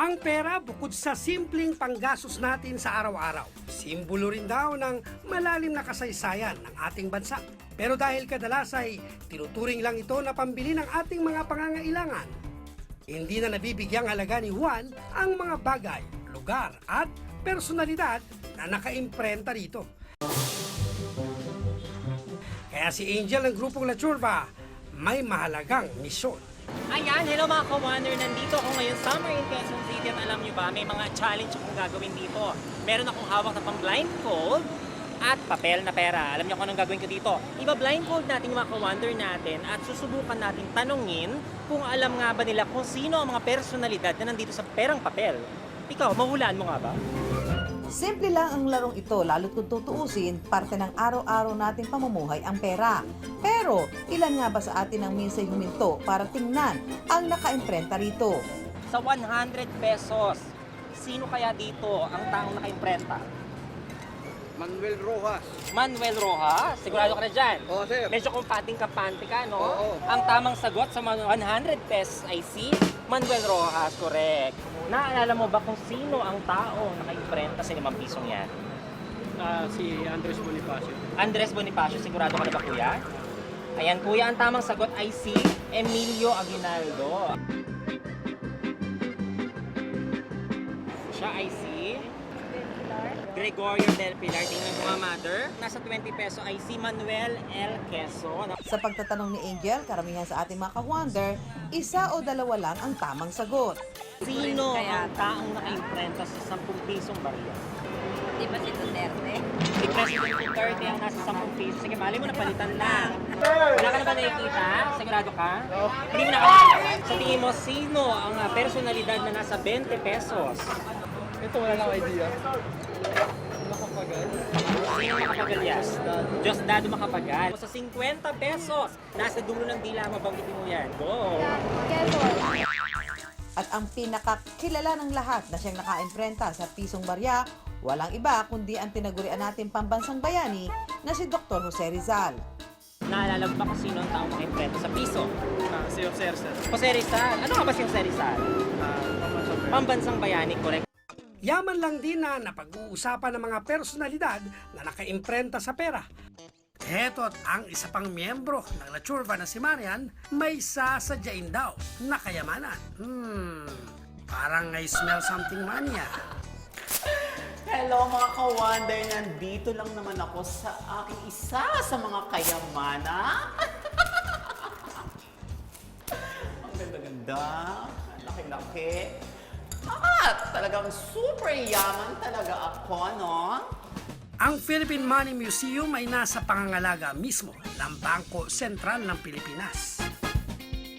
Ang pera bukod sa simpleng panggasos natin sa araw-araw, simbolo rin daw ng malalim na kasaysayan ng ating bansa. Pero dahil kadalas ay tinuturing lang ito na pambili ng ating mga pangangailangan, hindi na nabibigyang halaga ni Juan ang mga bagay, lugar at personalidad na nakaimprenta rito. Kaya si Angel ng grupong La Churba may mahalagang misyon. Ayan, hello mga ka-wonder. Nandito ako ngayon summer in Quezon City at alam nyo ba, may mga challenge akong gagawin dito. Meron akong hawak na pang blindfold at papel na pera. Alam niyo kung anong gagawin ko dito? Iba-blindfold natin yung mga ka-wonder natin at susubukan natin tanungin kung alam nga ba nila kung sino ang mga personalidad na nandito sa perang papel. Ikaw, mahulaan mo nga ba? Simple lang ang larong ito, lalo't kung tutuusin, parte ng araw-araw nating pamumuhay ang pera. Pero, ilan nga ba sa atin ang minsay huminto para tingnan ang nakaimprenta rito? Sa 100 pesos, sino kaya dito ang taong naka-imprenta? Manuel Rojas. Manuel Rojas, sigurado ka na dyan. Oo, sir. Medyo kumpating-kapante ka, no? Oo. Ang tamang sagot sa mga 100 pesos ay si Manuel Rojas, correct. Naalala mo ba kung sino ang tao na naka-imprenta sa 5 pisong yan? Ah, si Andres Bonifacio. Andres Bonifacio, sigurado ka na ba kuya? Ayan kuya, ang tamang sagot ay si Emilio Aguinaldo. Siya ay si Gregorio Del Pilar. Tingnan mo nga, mother. Nasa 20 peso ay si Manuel L. Quezon. Sa pagtatanong ni Angel, karamihan sa ating mga ka-wonder, isa o dalawa lang ang tamang sagot. Sino ang taong naka-imprenta sa 10 pisong barya? Di ba si Duterte? Si President Duterte ang nasa 10 piso. Sige, mali mo napalitan na. Wala ka na ba nakikita? Sigurado ka? Hindi mo nakakita. Sa tingin mo, sino ang personalidad na nasa 20 pesos? Ito, wala lang idea. Sino ang makapagal yan? Diosdado Makapagal. Sa 50 pesos, nasa dulo ng dila, mabanggitin mo yan. Go! At ang pinakakilala ng lahat na siyang nakaimprenta sa pisong barya, walang iba kundi ang tinagurian natin pambansang bayani na si Dr. Jose Rizal. Naalala mo ba kung sino ang taong naka-imprenta sa piso? Ah, si Officer Sir. Jose Rizal. Ano nga ba si Jose Rizal? Ah, pamansang Sir. Pambansang bayani, correct? Yaman lang din na napag-uusapan ng mga personalidad na nakaimprenta sa pera. Heto't ang isa pang miyembro ng La Churba na si Marian may sasadyain daw na kayamanan. Hmm, parang I smell something mania. Hello mga ka-wonder, nandito lang naman ako sa aking isa sa mga kayamanan. ang ganda-ganda, ang laki-laki. At talagang super yaman talaga ako, no? Ang Philippine Money Museum ay nasa pangangalaga mismo ng Bangko Sentral ng Pilipinas.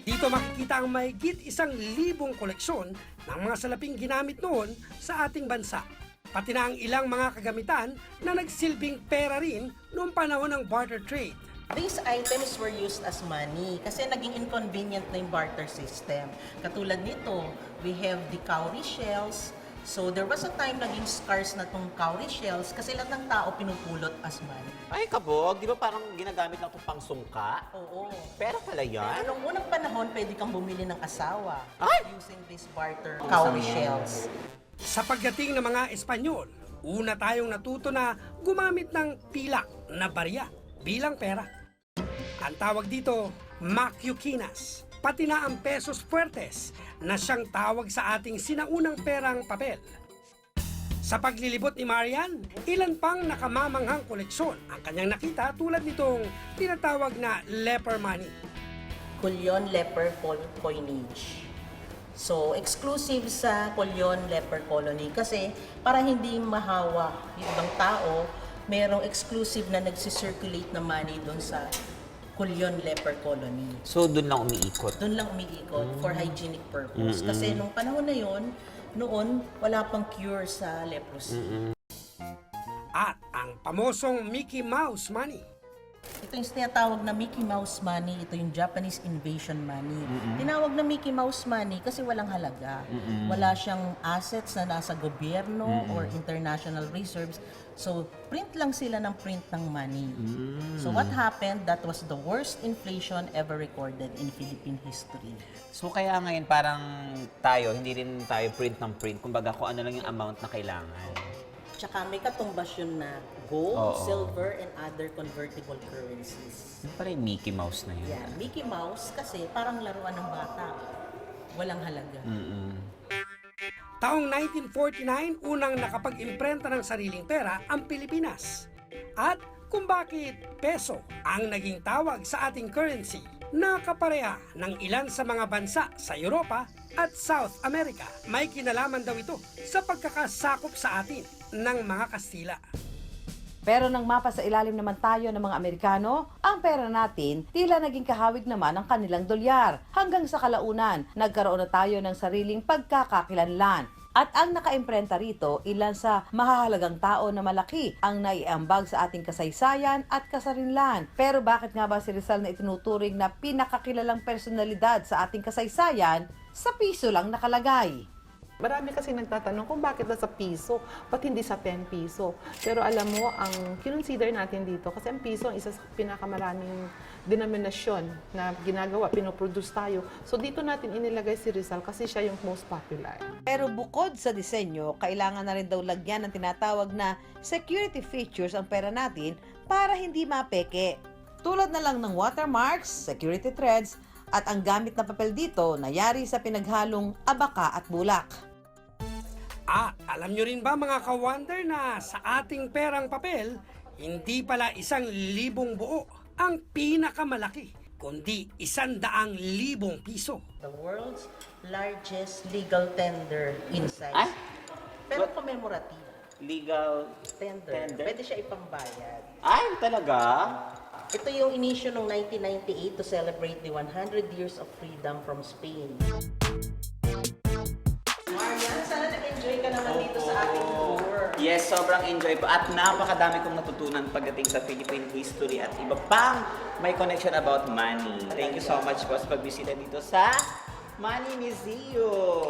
Dito makikita ang mahigit isang libong koleksyon ng mga salaping ginamit noon sa ating bansa. Pati na ang ilang mga kagamitan na nagsilbing pera rin noong panahon ng barter trade. These items were used as money kasi naging inconvenient na yung barter system. Katulad nito, we have the cowrie shells. So there was a time naging scarce na tong cowrie shells kasi lahat ng tao pinupulot as money. Ay, kabog, di ba parang ginagamit lang itong pangsungka? Oo. Pero pala Pero yan. nung unang panahon, pwede kang bumili ng asawa Ay! using this barter cowrie shells. Sa pagdating ng mga Espanyol, una tayong natuto na gumamit ng pilak na barya bilang pera. Ang tawag dito, makyukinas, pati na ang pesos fuertes na siyang tawag sa ating sinaunang perang papel. Sa paglilibot ni Marian, ilan pang nakamamanghang koleksyon ang kanyang nakita tulad nitong tinatawag na leper money. Cullion Leper Coinage. So, exclusive sa Cullion Leper Colony kasi para hindi mahawa yung ibang tao, merong exclusive na nagsisirculate na money doon sa Cullion Leper Colony. So, doon lang umiikot. Doon lang umiikot for hygienic purpose. Kasi nung panahon na yon, noon wala pang cure sa leprosy. At ang pamosong Mickey Mouse money. Ito yung tinatawag na Mickey Mouse money, ito yung Japanese invasion money. Tinawag na Mickey Mouse money kasi walang halaga. Wala siyang assets na nasa gobyerno or international reserves. So, print lang sila ng print ng money. So, what happened? That was the worst inflation ever recorded in Philippine history. So kaya ngayon parang tayo, hindi rin tayo print ng print. Kumbaga kung ano lang yung amount na kailangan. Tsaka may katumbas yun na gold, Oo. silver, and other convertible currencies. Yung parang Mickey Mouse na yun. Yeah, Mickey Mouse kasi parang laruan ng bata. Walang halaga. Taong 1949, unang nakapag-imprenta ng sariling pera ang Pilipinas. At kung bakit peso ang naging tawag sa ating currency na kapareha ng ilan sa mga bansa sa Europa at South America. May kinalaman daw ito sa pagkakasakop sa atin ng mga Kastila. Pero nang mapa sa ilalim naman tayo ng mga Amerikano, ang pera natin tila naging kahawig naman ng kanilang dolyar. Hanggang sa kalaunan, nagkaroon na tayo ng sariling pagkakakilanlan. At ang nakaimprenta rito, ilan sa mahahalagang tao na malaki ang naiambag sa ating kasaysayan at kasarinlan. Pero bakit nga ba si Rizal na itinuturing na pinakakilalang personalidad sa ating kasaysayan sa piso lang nakalagay? Marami kasi nagtatanong kung bakit nasa piso, ba't hindi sa 10 piso. Pero alam mo, ang kinonsider natin dito, kasi ang piso ang isa sa pinakamaraming denominasyon na ginagawa, pinoproduce tayo. So dito natin inilagay si Rizal kasi siya yung most popular. Pero bukod sa disenyo, kailangan na rin daw lagyan ng tinatawag na security features ang pera natin para hindi mapeke. Tulad na lang ng watermarks, security threads, at ang gamit na papel dito na yari sa pinaghalong abaka at bulak. At alam nyo rin ba mga ka-wonder na sa ating perang papel, hindi pala isang libong buo ang pinakamalaki, kundi isang daang libong piso. The world's largest legal tender in size. Ay? Pero What? commemorative. Legal Tender. Tender? Pwede siya ipambayad. Ay, talaga? Ito yung inisyo noong 1998 to celebrate the 100 years of freedom from Spain. Nag-enjoy ka naman dito sa ating tour. Yes, sobrang enjoy po. At napakadami kong natutunan pagdating sa Philippine history at iba pang may connection about money. Thank you so much po sa pagbisita dito sa Money Museum.